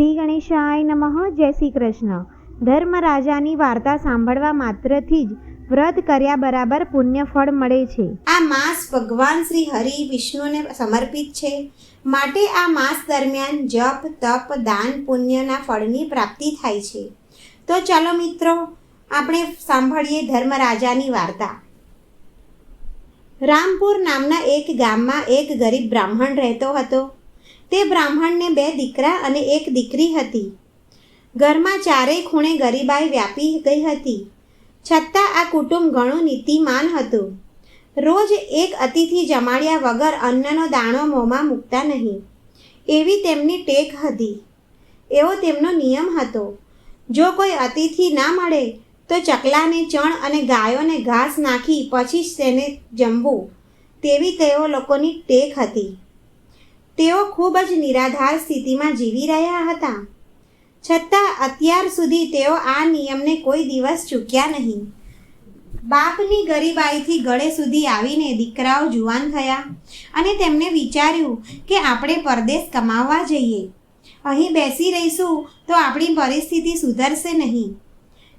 શ્રી ગણેશાય નમઃ, જય શ્રી કૃષ્ણ ધર્મરાજાની વાર્તા સાંભળવા માત્રથી જ વ્રત કર્યા બરાબર પુણ્ય ફળ મળે છે. આ માસ ભગવાન શ્રી હરિ વિષ્ણુને સમર્પિત છે. માટે આ માસ દરમિયાન જપ, તપ, દાન પુણ્યના ફળની પ્રાપ્તિ થાય છે. તો ચાલો મિત્રો, આપણે સાંભળીએ ધર્મરાજાની વાર્તા. રામપુર નામના એક ગામમાં એક ગરીબ બ્રાહ્મણ રહેતો હતો. તે બ્રાહ્મણને બે દીકરા અને એક દીકરી હતી. ઘરમાં ચારેય ખૂણે ગરીબાઈ વ્યાપી ગઈ હતી. છતાં આ કુટુંબ ઘણું નીતિમાન હતું. રોજ એક અતિથિ જમાડ્યા વગર અન્નનો દાણો મોંમાં મૂકતા નહીં. એવી તેમની ટેક હતી. એવો તેમનો નિયમ હતો. જો કોઈ અતિથિ ના મળે, તો ચકલાને ચણ અને ગાયોને ઘાસ નાખી પછી જ તેને જમવું, તેવી તેઓ લોકોની ટેક હતી. તેઓ ખૂબ જ નિરાધાર સ્થિતિમાં જીવી રહ્યા હતા. છતાં અત્યાર સુધી તેઓ આ નિયમને કોઈ દિવસ ચૂક્યા નહીં. બાપની ગરીબાઈથી ગળે સુધી આવીને દીકરાઓ જુવાન થયા અને તેમને વિચાર્યું કે આપણે પરદેશ કમાવવા જઈએ. અહીં બેસી રહીશું તો આપણી પરિસ્થિતિ સુધરશે નહીં.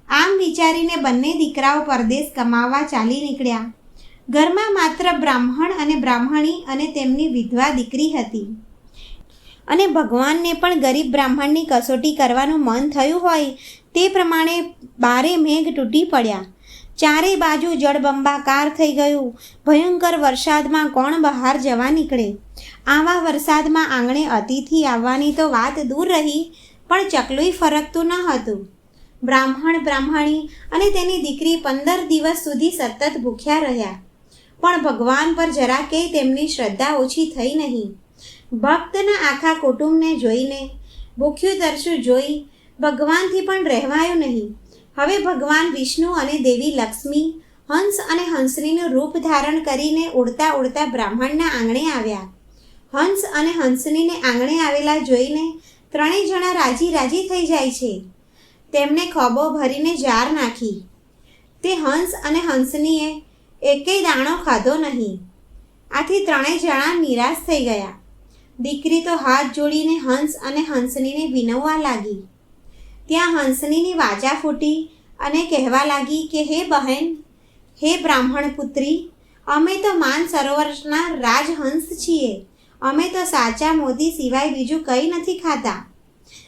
આમ વિચારીને બંને દીકરાઓ પરદેશ કમાવવા ચાલી નીકળ્યા. ઘરમાં માત્ર બ્રાહ્મણ અને બ્રાહ્મણી અને તેમની વિધવા દીકરી હતી. અને ભગવાનને પણ ગરીબ બ્રાહ્મણની કસોટી કરવાનું મન થયું હોય તે પ્રમાણે બારે મેઘ તૂટી પડ્યા. ચારે બાજુ જળબંબાકાર થઈ ગયું. ભયંકર વરસાદમાં કોણ બહાર જવા નીકળે? આવા વરસાદમાં આંગણે અતિથિ આવવાની તો વાત દૂર રહી, પણ ચકલુંય ફરકતું ન હતું. બ્રાહ્મણ, બ્રાહ્મણી અને તેની દીકરી પંદર દિવસ સુધી સતત ભૂખ્યા રહ્યા. પણ ભગવાન પર જરા કે તેમની શ્રદ્ધા ઓછી થઈ નહીં. ભક્તના આખા કુટુંબને જોઈને ભૂખ્યું તરશું જોઈ ભગવાનથી પણ રહેવાયું નહીં. હવે ભગવાન વિષ્ણુ અને દેવી લક્ષ્મી, હંસ અને હંસનીનું રૂપ ધારણ કરીને ઉડતા ઉડતા બ્રાહ્મણના આંગણે આવ્યા. હંસ અને હંસનીને આંગણે આવેલા જોઈને ત્રણેય જણા રાજી રાજી થઈ જાય છે. તેમણે ખોબો ભરીને જાર નાખી. તે હંસ અને હંસનીએ એકેય દાણો ખાધો નહીં. આથી ત્રણેય જણા નિરાશ થઈ ગયા. દીકરી તો હાથ જોડીને હંસ અને હંસનીને વિનવવા લાગી. ત્યાં હંસનીની વાજા ફૂટી અને કહેવા લાગી કે, હે બહેન, હે બ્રાહ્મણ પુત્રી, અમે તો માન સરોવરના રાજહંસ છીએ. અમે તો સાચા મોતી સિવાય બીજું કંઈ નથી ખાતા.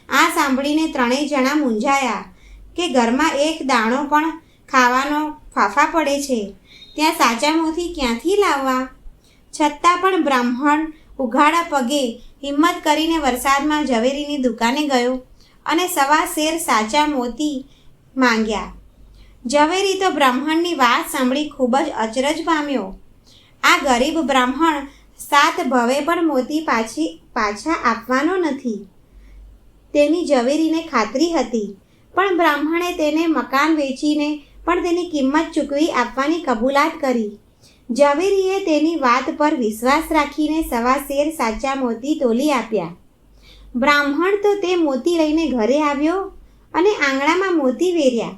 આ સાંભળીને ત્રણેય જણા મૂંઝાયા કે, ઘરમાં એક દાણો પણ ખાવાનો ફાફા પડે છે. ત્યાં સાચા મોતી ક્યાંથી લાવવા? છતાં પણ બ્રાહ્મણ ઉઘાડા પગે હિંમત કરીને વરસાદમાં ઝવેરીની દુકાને ગયો અને સવા શેર સાચા મોતી માંગ્યા. ઝવેરી તો બ્રાહ્મણની વાત સાંભળી ખૂબ જ અચરજ પામ્યો. આ ગરીબ બ્રાહ્મણ સાત ભવે પણ મોતી પાછી પાછા આપવાનો નથી. તેની ઝવેરીને ખાતરી હતી, પણ બ્રાહ્મણે તેને મકાન વેચીને પણ તેની કિંમત ચૂકવી આપવાની કબૂલાત કરી. ઝવેરીએ તેની વાત પર વિશ્વાસ રાખીને સવા શેર સાચા મોતી તોલી આપ્યા. બ્રાહ્મણ તો તે મોતી લઈને ઘરે આવ્યો અને આંગણામાં મોતી વેર્યા.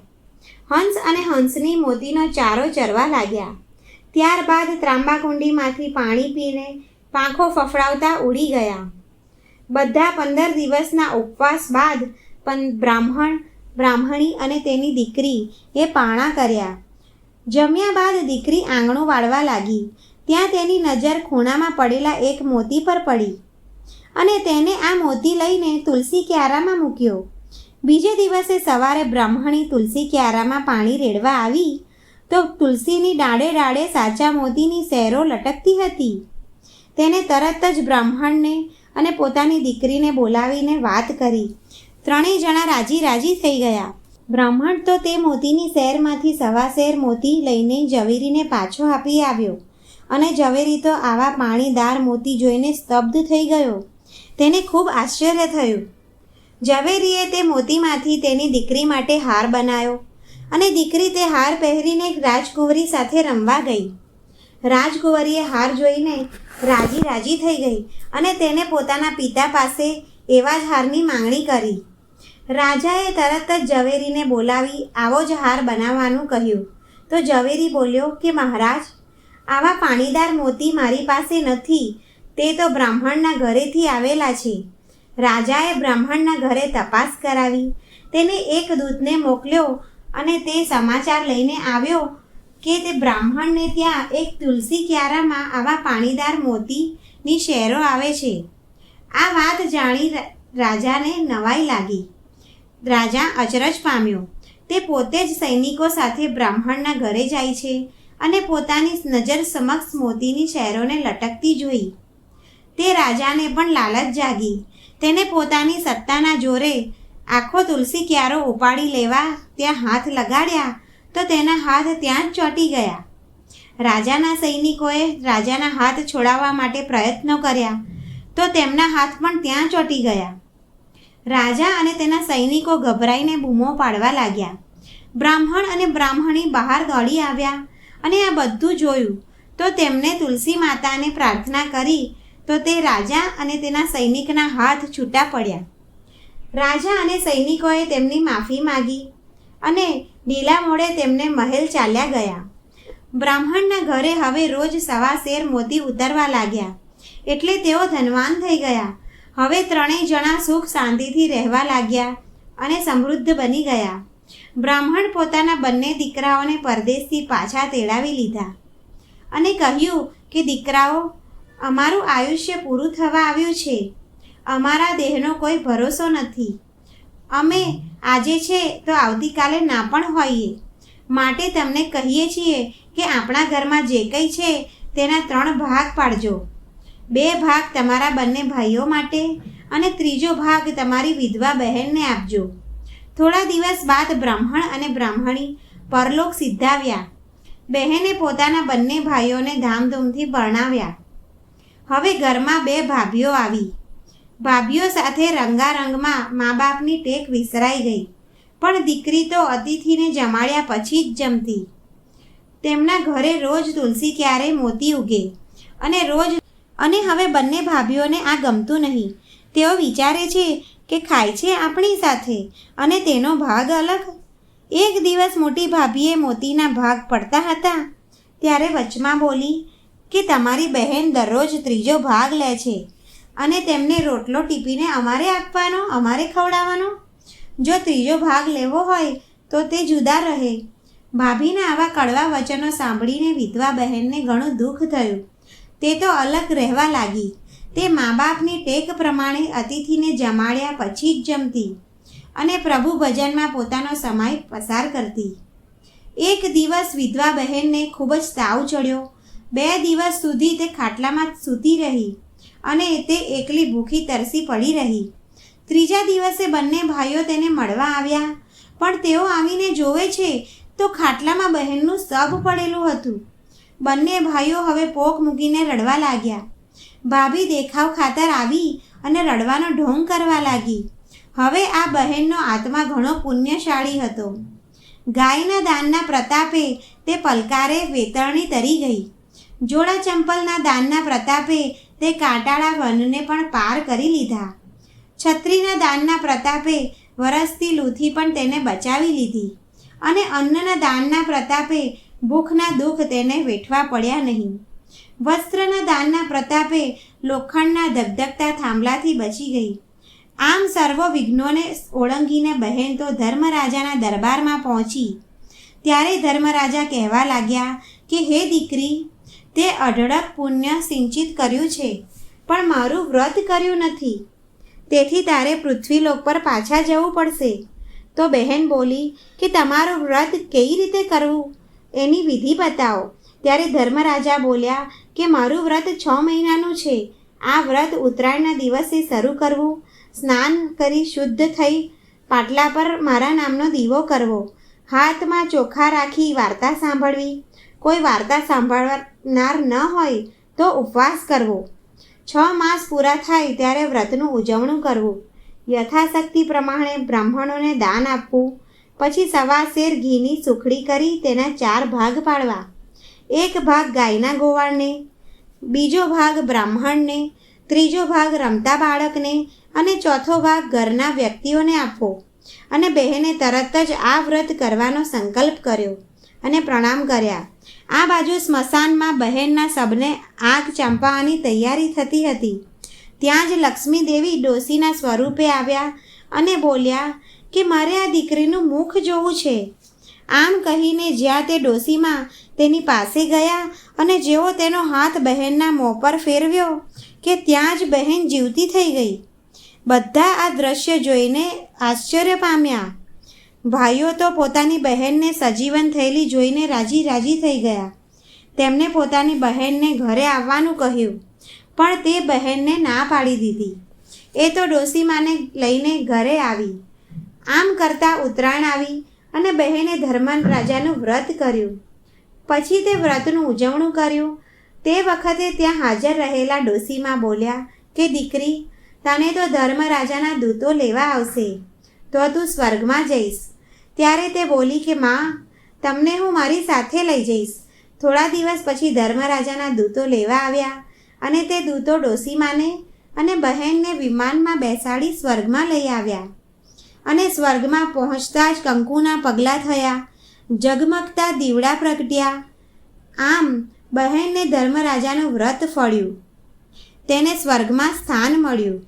હંસ અને હંસની મોતીનો ચારો ચરવા લાગ્યા. ત્યારબાદ ત્રાંબાકુંડીમાંથી પાણી પીને પાંખો ફફડાવતા ઉડી ગયા. બધા પંદર દિવસના ઉપવાસ બાદ પન બ્રાહ્મણ બ્રાહ્મણી અને તેની દીકરી એ પાણા કર્યા. જમ્યા બાદ દીકરી આંગણું વાળવા લાગી. ત્યાં તેની નજર ખૂણામાં પડેલા એક મોતી પર પડી અને તેને આ મોતી લઈને તુલસી ક્યારામાં મૂક્યો. બીજે દિવસે સવારે બ્રાહ્મણી તુલસી ક્યારામાં પાણી રેડવા આવી તો તુલસીની ડાળે ડાળે સાચા મોતીની સેરો લટકતી હતી. તેને તરત જ બ્રાહ્મણને અને પોતાની દીકરીને બોલાવીને વાત કરી. ત્રણેય જણા રાજી રાજી થઈ ગયા. બ્રાહ્મણ તો તે મોતીની શેરમાંથી સવા શેર મોતી લઈને ઝવેરીને પાછો આપી આવ્યો અને ઝવેરી તો આવા પાણીદાર મોતી જોઈને સ્તબ્ધ થઈ ગયો. તેને ખૂબ આશ્ચર્ય થયું. ઝવેરીએ તે મોતીમાંથી તેની દીકરી માટે હાર બનાવ્યો અને દીકરી તે હાર પહેરીને રાજકુંવરી સાથે રમવા ગઈ. રાજકુંવરીએ હાર જોઈને રાજી રાજી થઈ ગઈ અને તેને પોતાના પિતા પાસે એવા જ હારની માંગણી કરી. રાજાએ તરત જ ઝવેરીને બોલાવી, આવો જ હાર બનાવવાનું કહ્યું. તો ઝવેરી બોલ્યો, કે મહારાજ, આવા પાણીદાર મોતી મારી પાસે નથી. તે તો બ્રાહ્મણના ઘરેથી આવેલા છે. રાજાએ બ્રાહ્મણના ઘરે તપાસ કરાવી. તેને એક દૂતને મોકલ્યો અને તે સમાચાર લઈને આવ્યો કે તે બ્રાહ્મણને ત્યાં એક તુલસી ક્યારામાં આવા પાણીદાર મોતીની શેરો આવે છે. આ વાત જાણી રાજાને નવાઈ લાગી. રાજા અચરજ પામ્યો. તે પોતે જ સૈનિકો સાથે બ્રાહ્મણના ઘરે જાય છે અને પોતાની નજર સમક્ષ મોતીની શહેરોને લટકતી જોઈ. તે રાજાને પણ લાલચ જાગી. તેને પોતાની સત્તાના જોરે આખો તુલસી ક્યારો ઉપાડી લેવા ત્યાં હાથ લગાડ્યા તો તેના હાથ ત્યાં જ ચોંટી ગયા. રાજાના સૈનિકોએ રાજાના હાથ છોડાવવા માટે પ્રયત્નો કર્યા તો તેમના હાથ પણ ત્યાં ચોંટી ગયા. રાજા અને તેના સૈનિકો ગભરાઈને બૂમો પાડવા લાગ્યા. બ્રાહ્મણ અને બ્રાહ્મણી બહાર દોડી આવ્યા અને આ બધું જોયું તો તેમને તુલસી માતાને પ્રાર્થના કરી તો તે રાજા અને તેના સૈનિકના હાથ છૂટા પડ્યા. રાજા અને સૈનિકોએ તેમની માફી માગી અને ઢીલા મોડે તેમને મહેલ ચાલ્યા ગયા. બ્રાહ્મણના ઘરે હવે રોજ સવા શેર મોતી ઉતરવા લાગ્યા. એટલે તેઓ ધનવાન થઈ ગયા હવે ત્રણેય જણા સુખ શાંતિથી રહેવા લાગ્યા અને સમૃદ્ધ બની ગયા. બ્રાહ્મણ પોતાના બંને દીકરાઓને પરદેશથી પાછા તેડાવી લીધા અને કહ્યું કે, દીકરાઓ, અમારું આયુષ્ય પૂરું થવા આવ્યું છે. અમારા દેહનો કોઈ ભરોસો નથી. અમે આજે છે તો આવતીકાલે ના પણ હોઈએ. માટે તમને કહીએ છીએ કે, આપણા ઘરમાં જે કંઈ છે તેના ત્રણ ભાગ પાડજો. બે ભાગ તમારા બંને ભાઈઓ માટે અને ત્રીજો ભાગ તમારી વિધવા બહેનને આપજો. થોડા દિવસ બાદ બ્રાહ્મણ અને બ્રાહ્મણી પરલોક સિદ્ધાવ્યા. બહેને પોતાના બંને ભાઈઓને ધામધૂમથી પરણાવ્યા. હવે ઘરમાં બે ભાભીઓ આવી. ભાભીઓ સાથે રંગારંગમાં મા બાપની ટેક વિસરાઈ ગઈ, પણ દીકરી તો અતિથિને જમાડ્યા પછી જ જમતી. તેમના ઘરે રોજ તુલસી ક્યારે મોતી ઉગે અને રોજ અને હવે બંને ભાભીઓને આ ગમતું નહીં. તેઓ વિચારે છે કે ખાય છે આપણી સાથે, અને તેનો ભાગ અલગ. એક દિવસ મોટી ભાભીએ મોતીના ભાગ પડતા હતા, ત્યારે વચમાં બોલી કે તમારી બહેન દરરોજ ત્રીજો ભાગ લે છે, અને તેમને રોટલો ટીપીને અમારે આપવાનો, અમારે ખવડાવવાનો. જો ત્રીજો ભાગ લેવો હોય, તો તે જુદા રહે. ભાભીના આવા કડવા વચનો સાંભળીને વિધવા બહેનને ઘણું દુઃખ થયું. તે તો અલગ રહેવા લાગી. તે મા બાપની ટેક પ્રમાણે અતિથિને જમાડ્યા પછી જ જમતી અને પ્રભુ ભજનમાં પોતાનો સમય પસાર કરતી. એક દિવસ વિધવા બહેનને ખૂબ જ તાવ ચડ્યો. બે દિવસ સુધી તે ખાટલામાં સૂતી રહી અને તે એકલી ભૂખી તરસી પડી રહી. ત્રીજા દિવસે બંને ભાઈઓ તેને મળવા આવ્યા. પણ તેઓ આવીને જોવે છે તો ખાટલામાં બહેનનું સબ પડેલું હતું. બંને ભાઈઓ હવે પોક મૂકીને રડવા લાગ્યા. ભાભી દેખાવ ખાતર આવી અને રડવાનો ઢોંગ કરવા લાગી. હવે આ બહેનનો આત્મા ઘણો પુણ્યશાળી હતો. ગાયના દાનના પ્રતાપે તે પલકારે વેતરણી તરી ગઈ. જોડા ચંપલના દાનના પ્રતાપે તે કાંટાળા વનને પણ પાર કરી લીધા. છત્રીના દાનના પ્રતાપે વરસતી લૂથી પણ તેને બચાવી લીધી. અને અન્નના દાનના પ્રતાપે ભૂખના દુઃખ તેને વેઠવા પડ્યા નહીં. વસ્ત્રના દાનના પ્રતાપે લોખંડના ધગધગતા થાંભલાથી બચી ગઈ. આમ સર્વ વિઘ્નોને ઓળંગીને બહેન તો ધર્મરાજાના દરબારમાં પહોંચી. ત્યારે ધર્મરાજા કહેવા લાગ્યા કે, હે દીકરી, તે અઢળક પુણ્ય સિંચિત કર્યું છે, પણ મારું વ્રત કર્યું નથી. તેથી તારે પૃથ્વીલોક પર પાછા જવું પડશે. તો બહેન બોલી કે, તમારું વ્રત કેવી રીતે કરવું? એની વિધિ બતાવો. ત્યારે ધર્મરાજા બોલ્યા કે મારું વ્રત છ મહિનાનું છે. આ વ્રત ઉત્તરાયણના દિવસે શરૂ કરવું. સ્નાન કરી શુદ્ધ થઈ પાટલા પર મારા નામનો દીવો કરવો. હાથમાં ચોખા રાખી વાર્તા સાંભળવી. કોઈ વાર્તા સાંભળનાર ન હોય તો ઉપવાસ કરવો. છ માસ પૂરા થાય ત્યારે વ્રતનું ઉજવણું કરવું. યથાશક્તિ પ્રમાણે બ્રાહ્મણોને દાન આપવું. પછી સવા શેર ઘીની સુખડી કરી તેના ચાર ભાગ પાડવા. એક ભાગ ગાયના ગોવાળને, બીજો ભાગ બ્રાહ્મણને, ત્રીજો ભાગ રમતા બાળકને અને ચોથો ભાગ ઘરના વ્યક્તિઓને આપવો. અને બહેને તરત જ આ વ્રત કરવાનો સંકલ્પ કર્યો અને પ્રણામ કર્યા. આ બાજુ સ્મશાનમાં બહેનના શબને આગ ચંપાવાની તૈયારી થતી હતી. ત્યાં જ લક્ષ્મી દેવી ડોસીના સ્વરૂપે આવ્યા અને બોલ્યા કે મારે આ દીકરીનું મુખ જોવું છે. આમ કહીને જ્યાં તે ડોસીમાં તેની પાસે ગયા અને જેવો તેનો હાથ બહેનના મોં પર ફેરવ્યો કે ત્યાં જ બહેન જીવતી થઈ ગઈ. બધા આ દ્રશ્ય જોઈને આશ્ચર્ય પામ્યા. ભાઈઓ તો પોતાની બહેનને સજીવન થયેલી જોઈને રાજી રાજી થઈ ગયા. તેમણે પોતાની બહેનને ઘરે આવવાનું કહ્યું, પણ તે બહેનને ના પાડી દીધી. એ તો ડોસીમાને લઈને ઘરે આવી. આમ કરતાં ઉત્તરાયણ આવી અને બહેને ધર્મન રાજાનું વ્રત કર્યું. પછી તે વ્રતનું ઉજવણું કર્યું. તે વખતે ત્યાં હાજર રહેલા ડોસીમાં બોલ્યા કે, દીકરી, તને તો ધર્મ રાજાના દૂતો લેવા આવશે. તો તું સ્વર્ગમાં જઈશ. ત્યારે તે બોલી કે, માં, તમને હું મારી સાથે લઈ જઈશ. થોડા દિવસ પછી ધર્મરાજાના દૂતો લેવા આવ્યા અને તે દૂતો ડોસીમાને અને બહેનને વિમાનમાં બેસાડી સ્વર્ગમાં લઈ આવ્યા. અને સ્વર્ગમાં પહોંચતા જ કંકુના પગલાં થયા. ઝગમગતા દીવડા પ્રગટ્યા. આમ બહેનને ધર્મરાજાનું વ્રત ફળ્યું. તેને સ્વર્ગમાં સ્થાન મળ્યું.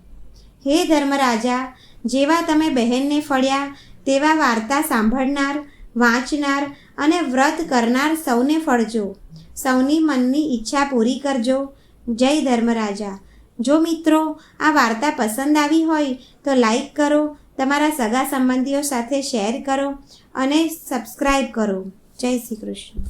હે ધર્મરાજા, જેવા તમે બહેનને ફળ્યા, તેવા વાર્તા સાંભળનાર, વાંચનાર અને વ્રત કરનાર સૌને ફળજો. સૌની મનની ઈચ્છા પૂરી કરજો. જય ધર્મરાજા. જો મિત્રો આ વાર્તા પસંદ આવી હોય તો લાઈક કરો તમારા સગા સંબંધીઓ સાથે શેર કરો અને સબસ્ક્રાઈબ કરો. જય શ્રી કૃષ્ણ.